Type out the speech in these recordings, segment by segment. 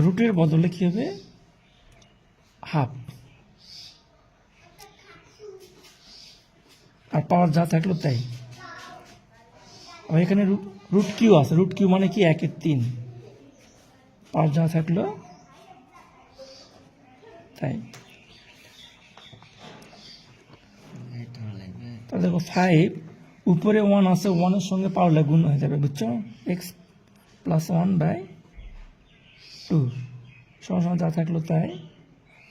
রুটের বদলে কি হবে? হাফ। আর পাওয়ার যা থাকল তাই। এখানে রুট কিউ আছে। রুট কিউ মানে কি? একের তিন। পাওয়ার যা থাকল তাই। তাহলে দেখো ফাইভ উপরে ওয়ান আছে। ওয়ানের সঙ্গে পাওয়ার গুণ হয়ে যাবে, বুঝছ? X plus one by two সমান যা থাকল তাই।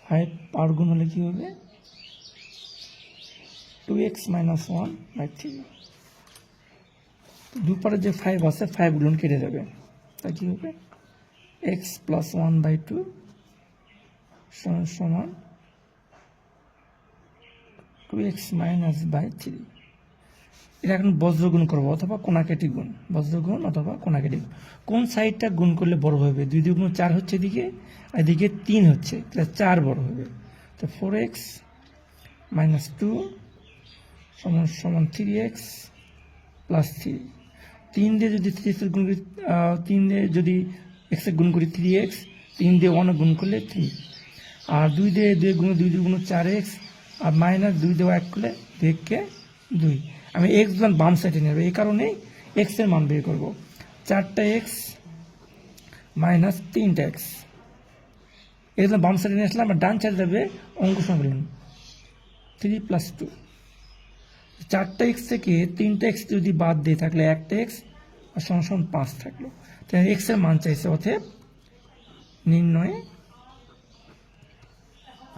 ফাইভ পাওয়ার গুণ হলে কি হবে? Two x minus one by three দুপারে যে ফাইভ আছে ফাইভ গুণ কেটে যাবে। তাই কি হবে? X plus one by two সমান two x minus by three এটা এখন বজ্রগুণ করব, অথবা কোনাকেটি গুণ। বজ্রগুণ অথবা কোনাকেটি গুণ। কোন সাইডটা গুণ করলে বড় হবে? দুই দুগুণ চার হচ্ছে এদিকে, আর এদিকে তিন হচ্ছে, তাহলে চার বড় হবে। তো ফোর এক্স মাইনাস টু সমান সমান থ্রি এক্স প্লাস থ্রি তিন দিয়ে যদি থ্রি এক্সের গুণ করি তিন দিয়ে যদি এক্সের গুণ করি থ্রি এক্স তিন দিয়ে ওয়ান গুণ করলে থ্রি আর দুই দিয়ে দুই গুণ, দুই দুই গুণ চার এক্স আর মাইনাস দুই দেওয়া এক করলে দুই দুই। আমি এক্স মান বাম সাইডে নেব। এই কারণে এক্সের মান বের করব। চারটা এক্স মাইনাস তিনটা এক্স এগুলো বাম সাইডে নিয়ে আসলাম আর ডান সাইডে যাবে অঙ্ক সংকলন। থ্রি প্লাস টু চারটা এক্স থেকে তিনটা এক্স যদি বাদ দিয়ে থাকলে একটা এক্স আর সমান সমান পাঁচ থাকল। তাহলে এক্সের মান চাইছে অতএব নির্ণয়ে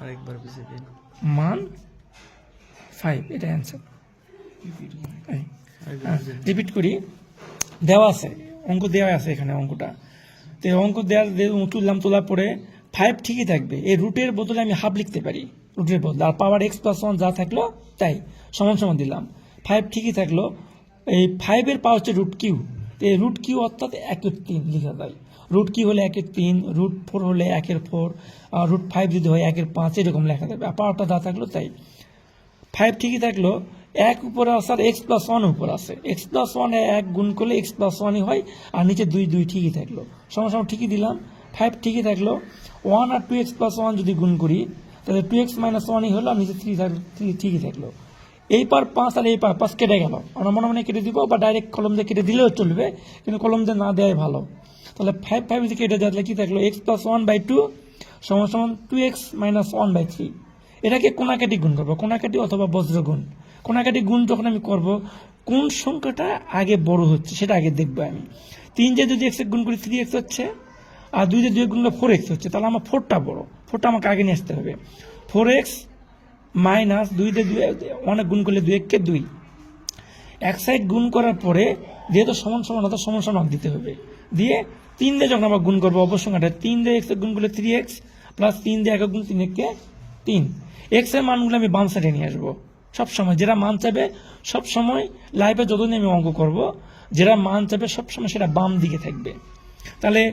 আরেকবার বুঝে দিন। মান ফাইভ এটা অ্যান্সার রিপিট করি। দেওয়া আছে, অঙ্ক দেওয়া আছে এখানে অঙ্কটা। তো অঙ্ক দেওয়ার তুললাম, তোলার পরে ফাইভ ঠিকই থাকবে। এই রুটের বদলে আমি হাফ লিখতে পারি রুটের বদলে। আর পাওয়ার এক্স প্লাস ওয়ান যা থাকল, তাই, সমান সমান দিলাম। ফাইভ ঠিকই থাকল। এই ফাইভের পাওয়ার হচ্ছে রুট কিউ এই রুট কিউ অর্থাৎ একের তিন, লিখা যায় রুট কিউ হলে একের তিন রুট ফোর হলে একের ফোর আর রুট ফাইভ যদি হয় একের পাঁচ, এরকম লেখা যাবে। পাওয়ারটা যা থাকল, তাই। ফাইভ ঠিকই থাকল। এক উপরে আছে আর এক্স প্লাস ওয়ান উপর আছে। এক্স প্লাস ওয়ানে এক গুণ করলে এক্স প্লাস ওয়ানই হয়, আর নিচে দুই দুই ঠিকই থাকল। সমান ঠিকই দিলাম। ফাইভ ঠিকই থাকল। ওয়ান আর টু এক্স প্লাস ওয়ান যদি গুণ করি, তাহলে টু এক্স মাইনাস ওয়ানই হলো, আর নিচে থ্রি থাকল থ্রি ঠিকই থাকল। এই পার পাঁচ আর এই পার পাঁচ কেটে গেল। আমরা মনে মনে কেটে দিব বা ডাইরেক্ট কলম দিয়ে কেটে দিলেও চলবে, কিন্তু কলম দিয়ে না দেওয়াই ভালো। তাহলে ফাইভ ফাইভ যদি কেটে যায়, তাহলে কি থাকল? X plus one by two সমান সমান two x minus one by three এটাকে কোনাকাটি গুণ করব, কোনাকাটি অথবা বজ্র গুণ কোনাকাটি গুণ যখন আমি করব, কোন সংখ্যাটা আগে বড় হচ্ছে সেটা আগে দেখব আমি। তিন যে যদি এক্স গুণ করি থ্রি এক্স হচ্ছে, আর দুই যে দুই গুণ ফোর এক্স হচ্ছে। তাহলে আমার ফোরটা বড়। ফোরটা আমাকে আগে নিয়ে আসতে হবে। ফোর এক্স মাইনাস দুই দিয়ে দুই, অনেক গুণ করলে দুই এককে দুই। এক সাইড গুণ করার পরে যেহেতু সমান সমান অর্থাৎ সমান সমান দিতে হবে। দিয়ে তিন দিয়ে যখন আমরা গুণ করব অবসংখ্যাটা তিন দিয়ে এক্স গুণ করলে থ্রি এক্স প্লাস তিন দিয়ে এক গুণ, তিন একে তিন। এক্সের মানগুলো আমি বাম সাইডে নিয়ে আসব। সবসময় যেটা মান চাবে সবসময় লাইফে যতদিন আমি অঙ্ক করব, যেটা মান চাবে সবসময় সেটা বাম দিকে থাকবে। তাহলে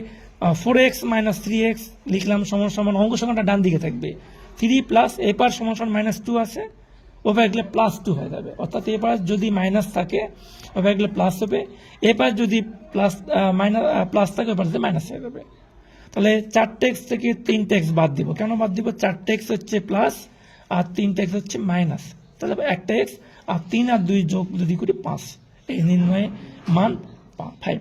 four x minus three x লিখলাম সমান সমান, অঙ্ক সংখ্যাটা ডান দিকে থাকবে। থ্রি প্লাস এপার সমান সমান মাইনাস টু আছে ওপার গেলে প্লাস টু হয়ে যাবে। অর্থাৎ এ এপার যদি মাইনাস থাকে ওপার গেলে প্লাস হবে। এ এপার যদি প্লাস মাইনাস প্লাস থাকে ওপার মাইনাস হয়ে যাবে। তাহলে চারটে এক্স থেকে তিনটে এক্স বাদ দিব। কেন বাদ দিব? চারটে এক্স হচ্ছে প্লাস আর তিনটে এক্স হচ্ছে মাইনাস তাহলে একটা এক্স আর তিন আর দুই যোগ যদি করি পাঁচ। এই নির্ণয়ে মান ফাইভ